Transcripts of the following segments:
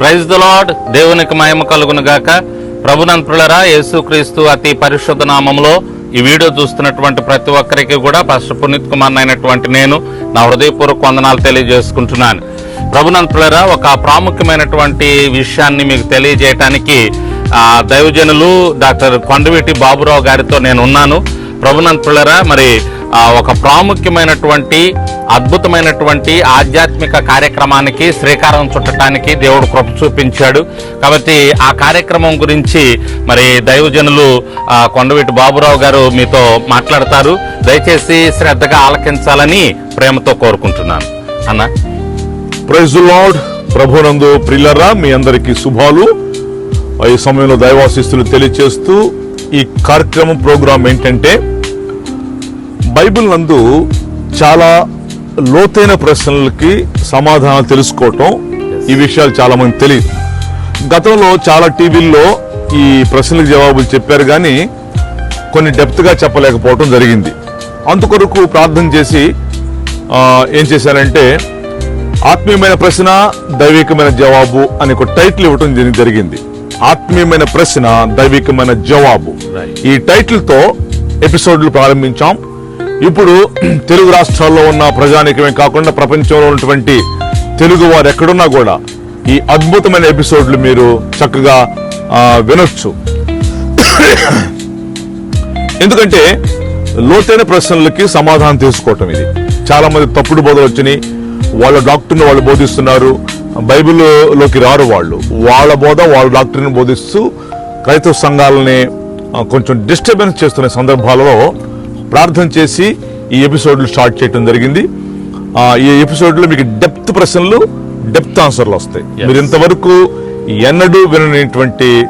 Praise the lord దేవునికి మహిమ కలుగును గాక. ప్రభునంతులరా యేసుక్రీస్తు అతి పరిశుద్ధ నామంలో ఈ వీడియో చూస్తున్నటువంటి ప్రతి ఒక్కరికి కూడా ఫస్ట్ పునీత్ కుమార్ అయినటువంటి నేను నా హృదయపూర్వక వందనాలు తెలియజేసుకుంటున్నాను. ప్రభునంతులరా ఒక ప్రాముఖ్యమైనటువంటి విషయాన్ని మీకు తెలియజేయటానికి దైవజనులు డాక్టర్ కొండవీటి బాబురావు గారితో నేను ఉన్నాను. ప్రభునంతులరా మరి ఒక ప్రాముఖ్యమైనటువంటి అద్భుతమైనటువంటి ఆధ్యాత్మిక కార్యక్రమానికి శ్రీకారం చుట్టడానికి దేవుడు కృప చూపించాడు. కాబట్టి ఆ కార్యక్రమం గురించి మరి దైవజనులు కొండవీటి బాబురావు గారు మీతో మాట్లాడతారు. దయచేసి శ్రద్ధగా ఆలకించాలని ప్రేమతో కోరుకుంటున్నాను. అన్న. ప్రైజ్ లార్డ్ ప్రభునందు ప్రిల్లరా మీ అందరికీ శుభాలు. ఈ సమయంలో దైవాశిస్తులు తెలియచేస్తూ ఈ కార్యక్రమం ప్రోగ్రాం ఏంటంటే బైబిల్ నందు చాలా లోతైన ప్రశ్నలకి సమాధానాలు తెలుసుకోవటం ఈ విషయాలు చాలా మంది తెలియదు. గతంలో చాలా టీవీల్లో ఈ ప్రశ్నలకు జవాబులు చెప్పారు కానీ కొన్ని డెప్త్గా చెప్పలేకపోవటం జరిగింది. అందుకొరకు ప్రార్థన చేసి ఏం చేశారంటే ఆత్మీయమైన ప్రశ్న దైవికమైన జవాబు అని ఒక టైటిల్ ఇవ్వటం జరి- జరిగింది. ఆత్మీయమైన ప్రశ్న దైవికమైన జవాబు. ఈ టైటిల్తో ఎపిసోడ్లు ప్రారంభించాం. ఇప్పుడు తెలుగు రాష్ట్రాల్లో ఉన్న ప్రజానికమే కాకుండా ప్రపంచంలో ఉన్నటువంటి తెలుగు వారు ఎక్కడున్నా కూడా ఈ అద్భుతమైన ఎపిసోడ్లు మీరు చక్కగా వినొచ్చు. ఎందుకంటే లోతైన ప్రశ్నలకి సమాధానం తీసుకోవటం ఇది. చాలా మంది తప్పుడు బోధలు వచ్చినాయి. వాళ్ళ డాక్టర్ని వాళ్ళు బోధిస్తున్నారు. బైబిల్లోకి రారు వాళ్ళు. వాళ్ళ బోధ వాళ్ళ డాక్టర్ని బోధిస్తూ క్రైస్తవ సంఘాలని కొంచెం డిస్టర్బెన్స్ చేస్తున్న సందర్భాలలో ప్రార్థన చేసి ఈ ఎపిసోడ్లు స్టార్ట్ చేయడం జరిగింది. ఈ ఎపిసోడ్లో మీకు డెప్త్ ప్రశ్నలు డెప్త్ ఆన్సర్లు వస్తాయి. మీరు ఇంతవరకు ఎన్నడూ వినటువంటి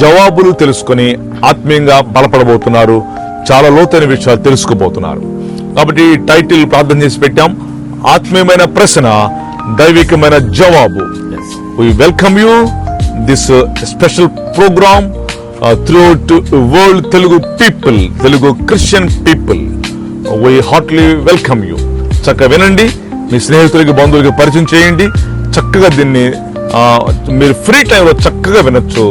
జవాబులు తెలుసుకొని ఆత్మీయంగా బలపడబోతున్నారు. చాలా లోతైన విషయాలు తెలుసుకోబోతున్నారు. కాబట్టి టైటిల్ ప్రార్థన చేసి పెట్టాం. ఆత్మీయమైన ప్రశ్న దైవికమైన జవాబు. Yes. we welcome you. This uh, uh, throughout world Telugu people, Telugu Christian people. We heartily welcome you. చక్కగా వినండి మీ స్నేహితులకి బంధువులకి పరిచయం చేయండి. చక్కగా దీన్ని మీరు ఫ్రీ టైంలో చక్కగా వినొచ్చు.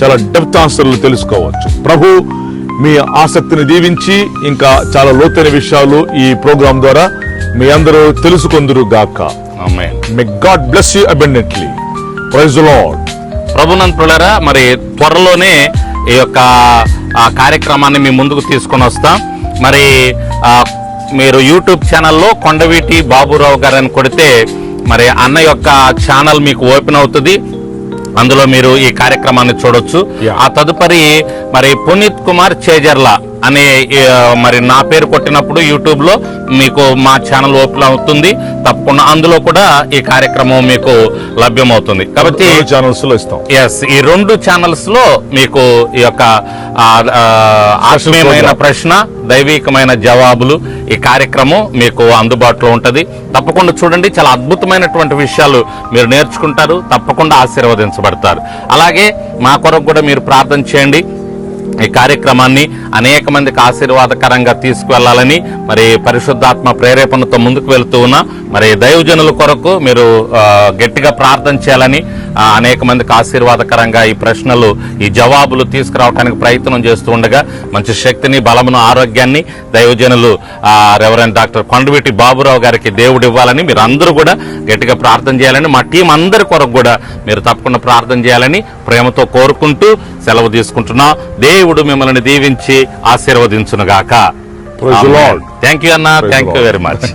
చాలా డెప్త్ ఆన్సర్లు తెలుసుకోవచ్చు. ప్రభు మీ ఆసక్తిని దీవించి ఇంకా చాలా లోతైన విషయాలు ఈ ప్రోగ్రాం ద్వారా మీ అందరూ తెలుసుకుందరు గాక. May God bless you abundantly praise Lord ప్రభునంతులరా మరి త్వరలోనే ఈ యొక్క కార్యక్రమాన్ని మీ ముందుకు తీసుకొని వస్తాం. మరి మీరు యూట్యూబ్ ఛానల్లో కొండవీటి బాబురావు గారు అని కొడితే మరి అన్న యొక్క ఛానల్ మీకు ఓపెన్ అవుతుంది. అందులో మీరు ఈ కార్యక్రమాన్ని చూడొచ్చు. ఆ తదుపరి మరి పునీత్ కుమార్ చేజర్ల అనే మరి నా పేరు కొట్టినప్పుడు యూట్యూబ్లో మీకు మా ఛానల్ ఓపెన్ అవుతుంది. తప్పకుండా అందులో కూడా ఈ కార్యక్రమం మీకు లభ్యమవుతుంది. కాబట్టి ఛానల్స్లో ఇస్తాం. ఎస్ ఈ రెండు ఛానల్స్లో మీకు ఈ యొక్క ఆత్మీయమైన. ప్రశ్న దైవికమైన జవాబులు ఈ కార్యక్రమం మీకు అందుబాటులో ఉంటది. తప్పకుండా చూడండి చాలా అద్భుతమైనటువంటి విషయాలు మీరు నేర్చుకుంటారు తప్పకుండా ఆశీర్వదించబడతారు. అలాగే మా కొరకు కూడా మీరు ప్రార్థన చేయండి. ఈ కార్యక్రమాన్ని అనేక మందికి ఆశీర్వాదకరంగా తీసుకువెళ్ళాలని మరి పరిశుద్ధాత్మ ప్రేరేపణతో ముందుకు వెళ్తూ ఉన్నా. మరి దైవజనుల కొరకు మీరు గట్టిగా ప్రార్థన చేయాలని అనేక మందికి ఆశీర్వాదకరంగా ఈ ప్రశ్నలు ఈ జవాబులు తీసుకురావడానికి ప్రయత్నం చేస్తూ ఉండగా మంచి శక్తిని బలమును ఆరోగ్యాన్ని దైవజనులు రెవరెంట్ డాక్టర్ కొండవీటి బాబురావు గారికి దేవుడు ఇవ్వాలని మీరు అందరూ కూడా గట్టిగా ప్రార్థన చేయాలని మా టీం అందరి కొరకు కూడా మీరు తప్పకుండా ప్రార్థన చేయాలని ప్రేమతో కోరుకుంటూ సెలవు తీసుకుంటున్నా. దేవుడు మిమ్మల్ని దీవించి ఆశీర్వదించునుగాక. థ్యాంక్ యూ అన్న. Thank you very much.